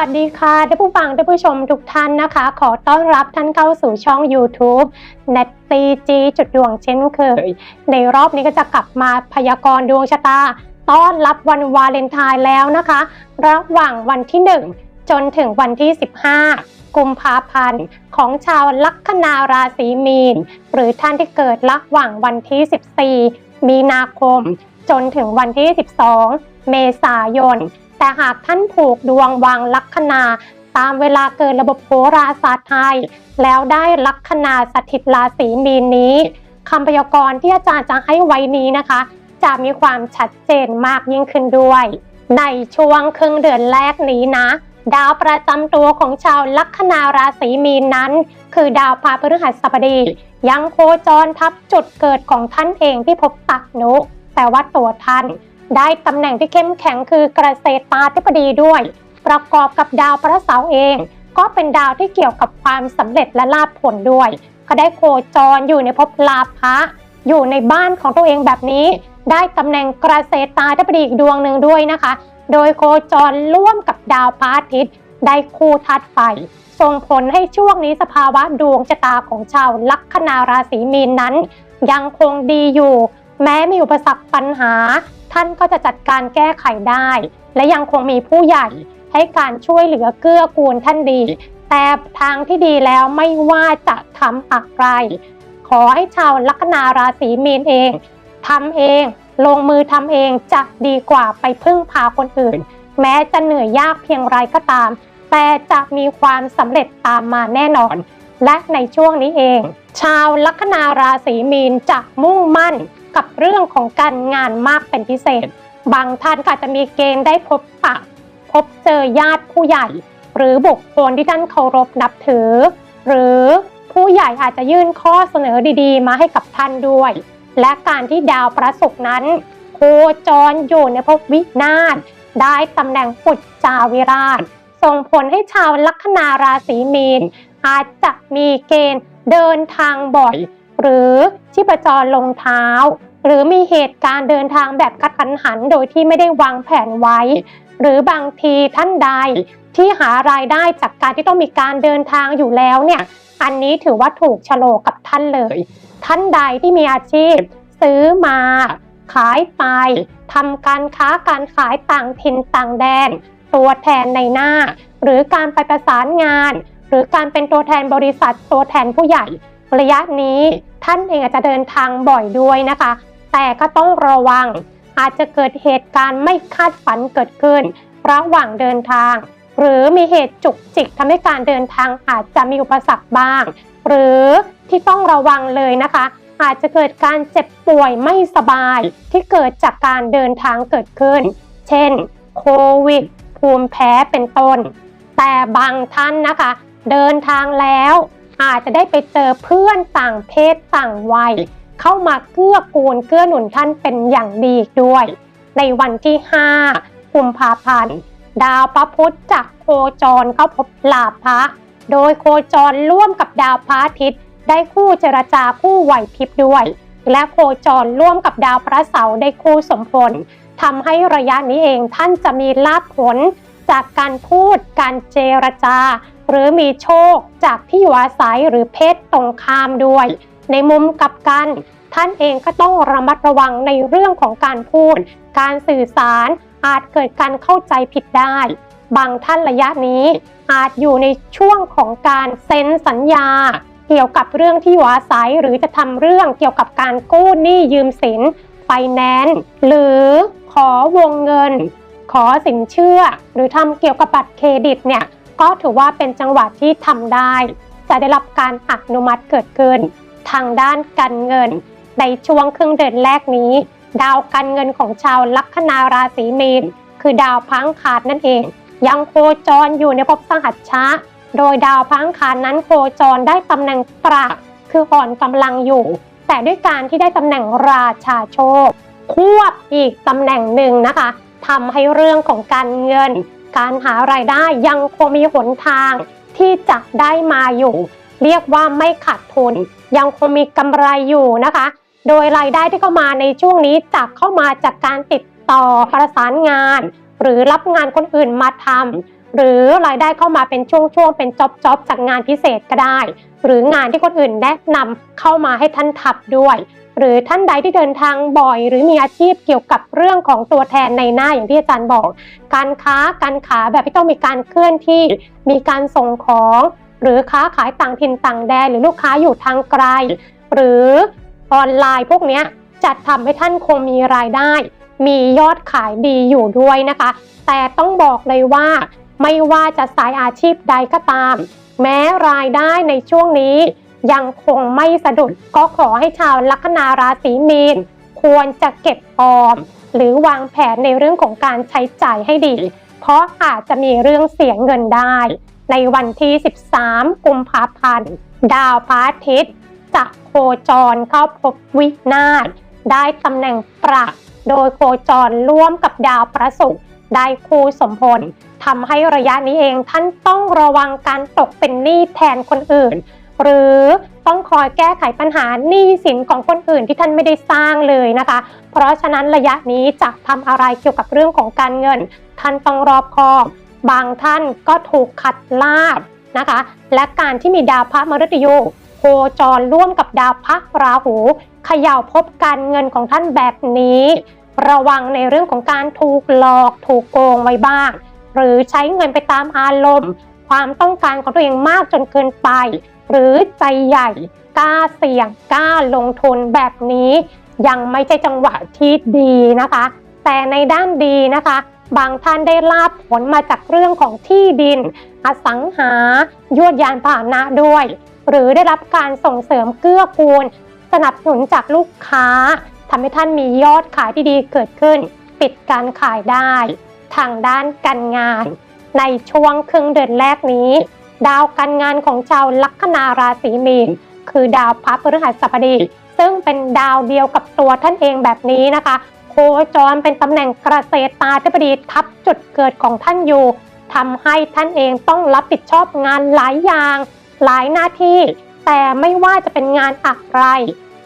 วัสดีค่ะท่านผู้ฟังท่านผู้ชมทุกท่านนะคะ ขอต้อนรับท่านเข้าสู่ช่อง YouTube เน็ตตีจีจุดดวงเช่นเคย ในรอบนี้ก็จะกลับมาพยากรณ์ดวงชะตา ต้อนรับวันวาเลนไทน์แล้วนะคะ ระหว่างวันที่ 1 จนถึงวันที่ 15 กุมภาพันธ์ของชาวลัคนาราศีมีน หรือท่านที่เกิดระหว่างวันที่ 14 มีนาคม จนถึงวันที่ 12 เมษายน แต่หากท่านผูกดวงวางลัคนา ตามเวลาเกิดระบบโหราศาสตร์ไทย แล้วได้ลัคนาสถิตราศีมีนนี้คำพยากรณ์ที่อาจารย์จะให้ไว้นี้นะคะ จะมีความชัดเจนมากยิ่งขึ้นด้วย ในช่วงครึ่งเดือนแรกนี้นะ ดาวประจำตัวของชาวลัคนาราศีมีนนั้น คือดาวพาพฤหัสบดียังโคจรทับจุดเกิดของท่านเองที่พบตักนุ แต่ว่าตัวท่าน ได้ตำแหน่งที่เข้มแข็งคือเกษตราธิบดีด้วย ประกอบกับดาวพระเสาร์เอง ก็เป็นดาวที่เกี่ยวกับความสำเร็จและลาภผลด้วย ก็ได้โคจรอยู่ในภพลาภะอยู่ในบ้านของตัวเองแบบนี้ ได้ตำแหน่งเกษตราธิบดีอีกดวงหนึ่งด้วยนะคะ โดยโคจรร่วมกับดาวพระอาทิตย์ได้คู่ธาตุไฟส่งผลให้ช่วงนี้สภาวะดวงชะตาของชาวลัคนาราศีมีนนั้น ยังคงดีอยู่ แม้มีอุปสรรคปัญหา ท่านก็จะจัดการแก้ไขได้ และยังคงมีผู้ใหญ่ให้การช่วยเหลือเกื้อกูลท่านดี แต่ทางที่ดีแล้วไม่ว่าจะทำอะไร ขอให้ชาวลัคนาราศีมีนเองทำเอง ลงมือทำเองจะดีกว่าไปพึ่งพาคนอื่น แม้จะเหนื่อยยากเพียงไรก็ตาม แต่จะมีความสำเร็จตามมาแน่นอน และในช่วงนี้เอง ชาวลัคนาราศีมีนจะมุ่งมั่น กับเรื่องของการงานมากเป็นพิเศษ บางท่านก็อาจจะมีเกณฑ์ได้พบปะพบเจอญาติผู้ใหญ่ หรือบุคคลที่ท่านเคารพนับถือ หรือผู้ใหญ่อาจจะยื่นข้อเสนอดีๆ มาให้กับท่านด้วย และการที่ดาวประศุกร์นั้น โคจรอยู่ในภพวินาศได้ตำแหน่งปุจจาวิราช ส่งผลให้ชาวลัคนาราศีมีน อาจจะมีเกณฑ์เดินทางบ่อย หรือชีพจรลงเท้า หรือมีเหตุการณ์เดินทางแบบกระทันหันโดยที่ไม่ได้วางแผนไว้ หรือบางทีท่านใดที่หารายได้จากการที่ต้องมีการเดินทางอยู่แล้วเนี่ยอันนี้ถือว่าถูกชะโลกกับท่านเลย ท่านใดที่มีอาชีพ ซื้อมา ขายไปทำการค้าการขายต่างถิ่นต่างแดน ตัวแทนในหน้า หรือการไปประสานงาน หรือการเป็นตัวแทนบริษัทตัวแทนผู้ใหญ่ ระยะนี้ ท่านเองอาจจะเดินทางบ่อยด้วยนะคะ แต่ก็ต้องระวังอาจจะเกิดเหตุการณ์ไม่คาดฝันเกิดขึ้น ระหว่างเดินทาง หรือมีเหตุจุกจิกทำให้การเดินทางอาจจะมีอุปสรรคบ้าง หรือที่ต้องระวังเลยนะคะ อาจจะเกิดการเจ็บป่วยไม่สบายที่เกิดจากการเดินทางเกิดขึ้น เช่น โควิด ภูมิแพ้เป็นต้น แต่บางท่านนะคะ เดินทางแล้ว อาจจะได้ไปเจอเพื่อนต่างเพศต่างวัย เข้ามาเกื้อกูลเกื้อหนุนท่านเป็นอย่างดีอีกด้วย ในวันที่ 5 กุมภาพันธ์ดาวพระพุธจะโคจรเข้าพบลาภะโดยโคจรร่วมกับดาวพระอาทิตย์ ได้คู่เจรจาคู่ไหวพริบด้วย และโคจรร่วมกับดาวพระเสาร์ได้คู่สมพลทำให้ระยะนี้เองท่านจะมีลาภผลจากการพูดการเจรจา หรือมีโชคจากที่อยู่อาศัยหรือเพศตรงข้ามด้วย ในมุมกลับกัน ท่านเองก็ต้องระมัดระวังในเรื่องของการพูด การสื่อสารอาจเกิดการเข้าใจผิดได้ บางท่านระยะนี้อาจอยู่ในช่วงของการเซ็นสัญญา เกี่ยวกับเรื่องที่อยู่อาศัยหรือจะทำเรื่องเกี่ยวกับการกู้หนี้ยืมสินไฟแนนซ์หรือขอวงเงิน ขอสินเชื่อ หรือทำเกี่ยวกับบัตรเครดิตเนี่ย ก็ถือว่าเป็นจังหวะที่ทำได้ จะได้รับการอนุมัติเกิดขึ้น ทางด้านการเงิน ในช่วงครึ่งเดือนแรกนี้ ดาวการเงินของชาวลัคนาราศีมีนคือดาวพังคาดนั่นเอง ยังโคจรอยู่ในภพสหัชชะโดยดาวพังคารนั้นโคจรได้ตำแหน่งประคืออ่อนกำลังอยู่ แต่ด้วยการที่ได้ตำแหน่งราชาโชค ควบอีกตำแหน่งหนึ่งนะคะทำให้เรื่องของการเงิน การหารายได้ยังคงมีหนทางที่จะได้มาอยู่ เรียกว่าไม่ขาดทุน ยังคงมีกำไรอยู่นะคะ โดยรายได้ที่เข้ามาในช่วงนี้จะเข้ามาจากการติดต่อประสานงาน หรือรับงานคนอื่นมาทำหรือรายได้เข้ามาเป็นช่วงๆเป็นจ็อบๆจากงานพิเศษก็ได้ หรืองานที่คนอื่นแนะนำเข้ามาให้ท่านทับด้วย หรือท่านใดที่เดินทางบ่อย หรือมีอาชีพเกี่ยวกับเรื่องของตัวแทนในหน้าอย่างที่อาจารย์บอก การค้าการขายแบบที่ต้องมีการเคลื่อนที่มีการส่งของ หรือค้าขายต่างถิ่นต่างแดน หรือลูกค้าอยู่ทางไกล หรือออนไลน์พวกนี้จะทำให้ท่านคงมีรายได้ มียอดขายดีอยู่ด้วยนะคะ แต่ต้องบอกเลยว่า ไม่ว่าจะสายอาชีพใดก็ตาม แม้รายได้ในช่วงนี้ ยังคงไม่สะดุดก็ขอให้ชาวลัคนาราศีมีนควรจะเก็บออม หรือวางแผนในเรื่องของการใช้จ่ายให้ดี เพราะอาจจะมีเรื่องเสียเงินได้ ในวันที่ 13 กุมภาพันธ์ ดาวพระอาทิตย์จะโคจรเข้าพบวินาศได้ตำแหน่งประโดยโคจรร่วมกับดาวพระศุกร์ได้คู่สมพลทำให้ระยะนี้เองท่านต้องระวังการตกเป็นหนี้แทนคนอื่น หรือต้องคอยแก้ไขปัญหาหนี้สินของคนอื่นที่ท่านไม่ได้สร้างเลยนะคะ เพราะฉะนั้นระยะนี้จะทำอะไรเกี่ยวกับเรื่องของการเงิน ท่านต้องรอบคอบบางท่านก็ถูกขัดลาบนะคะ และการที่มีดาวพระมฤตยูโคจรร่วมกับดาวพระราหูเขย่าพบการเงินของท่านแบบนี้ ระวังในเรื่องของการถูกหลอกถูกโกงไว้บ้าง หรือใช้เงินไปตามอารมณ์ ความต้องการของตัวเองมากจนเกินไป หรือใจใหญ่กล้าเสี่ยงกล้าลงทุนแบบนี้ยังไม่ใช่จังหวะที่ดีนะคะ แต่ในด้านดีนะคะ บางท่านได้ลาบผลมาจากเรื่องของที่ดิน อสังหา ยวดยานพาหนะด้วย หรือได้รับการส่งเสริมเกื้อกูล สนับสนุนจากลูกค้าทำให้ท่านมียอดขายที่ดีเกิดขึ้น ปิดการขายได้ ทางด้านการงาน ในช่วงครึ่งเดือนแรกนี้ ดาวการงานของชาวลัคนาราศีมีนคือดาวพระพฤหัสบดี ซึ่งเป็นดาวเดียวกับตัวท่านเองแบบนี้นะคะ โคจรเป็นตำแหน่งเกษตราธิบดีทับจุดเกิดของท่านอยู่ทำให้ท่านเองต้องรับผิดชอบงานหลายอย่าง หลายหน้าที่ แต่ไม่ว่าจะเป็นงานอะไร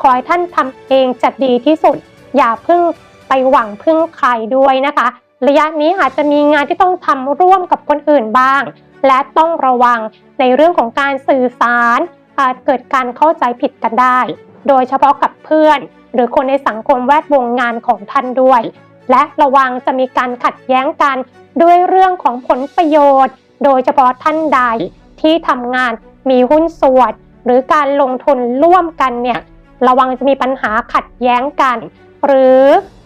ขอให้ท่านทำเองจะดีที่สุด อย่าเพิ่งไปหวังพึ่งใครด้วยนะคะ ระยะนี้อาจจะมีงานที่ต้องทำร่วมกับคนอื่นบ้าง และต้องระวังในเรื่องของการสื่อสารอาจเกิดการเข้าใจผิดกันได้ โดยเฉพาะกับเพื่อน หรือคนในสังคมแวดวงงานของท่านด้วย และระวังจะมีการขัดแย้งกันด้วยเรื่องของผลประโยชน์ โดยเฉพาะท่านใดที่ทำงานมีหุ้นส่วนหรือการลงทุนร่วมกันเนี่ยระวังจะมีปัญหาขัดแย้งกัน หรือ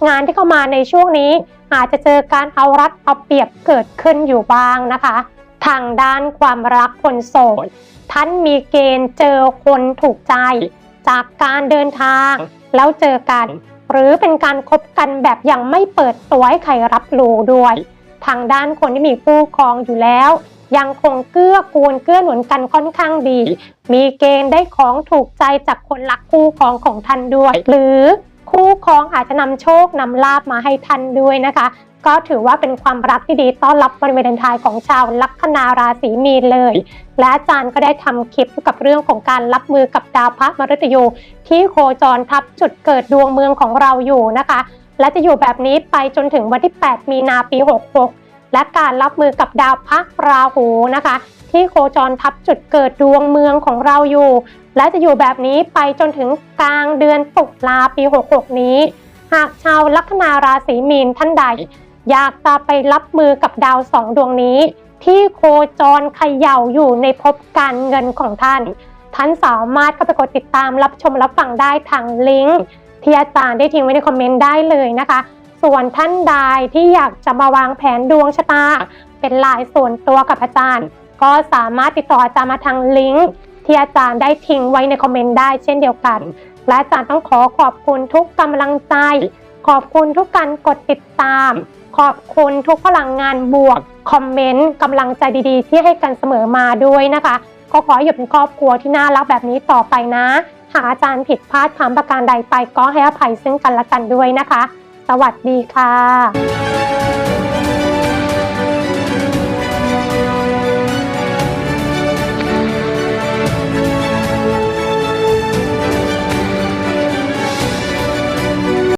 งานที่เข้ามาในช่วงนี้ อาจจะเจอการเอารัดเอาเปรียบเกิดขึ้นอยู่บ้างนะคะ ทางด้านความรักคนโสด ท่านมีเกณฑ์เจอคนถูกใจ จากการเดินทาง แล้วเจอกัน หรือเป็นการคบกันแบบยังไม่เปิดตัวให้ใครรับรู้ด้วย ทางด้านคนที่มีคู่ครองอยู่แล้ว ยังคงเกื้อกูลเกื้อหนุนกันค่อนข้างดี มีเกณฑ์ได้ของถูกใจจากคนรักคู่ครองของท่านด้วย หรือ คู่ครองอาจจะนำโชคนำลาบมาให้ท่านด้วยนะคะ ก็ถือว่าเป็นความรักที่ดีต้อนรับวันวาเลนไทน์ของชาวลัคนาราศีมีนเลย และอาจารย์ก็ได้ทำคลิปกับเรื่องของการรับมือกับดาวพระมฤตยู ที่โคจรทับจุดเกิดดวงเมืองของเราอยู่นะคะ และจะอยู่แบบนี้ไปจนถึงวันที่ 8 มีนาปี 66 และการรับมือกับดาวพระราหูนะคะ ที่โคจรทับจุดเกิดดวงเมืองของเราอยู่ และจะอยู่แบบนี้ไปจนถึงกลางเดือนตุลาปี 66 นี้ หากชาวลัคนาราศีมีนท่านใด อยากจะไปรับมือกับดาวสองดวงนี้ ที่โคจรเขย่าอยู่ในภพการเงินของท่าน ท่านสามารถเข้าไปกดติดตามรับชมรับฟังได้ทางลิงก์ที่อาจารย์ได้ทิ้งไว้ในคอมเมนต์ได้เลยนะคะ ส่วนท่านใดที่อยากจะมาวางแผนดวงชะตา เป็นลายส่วนตัวกับอาจารย์ ก็สามารถติดต่ออาจารย์มาทางลิงก์ที่อาจารย์ได้ทิ้งไว้ในคอมเมนต์ได้เช่นเดียวกัน และอาจารย์ต้องขอขอบคุณทุกกำลังใจ ขอบคุณทุกการกดติดตาม ขอบคุณทุกพลังงานบวก คอมเมนต์กำลังใจดีๆ ที่ให้กันเสมอมาด้วยนะคะ ก็ขอให้อยู่เป็นครอบครัวที่น่ารักแบบนี้ต่อไปนะ หากอาจารย์ผิดพลาดคำประการใดไปก็ให้อภัยซึ่งกันและกันด้วยนะคะ สวัสดีค่ะ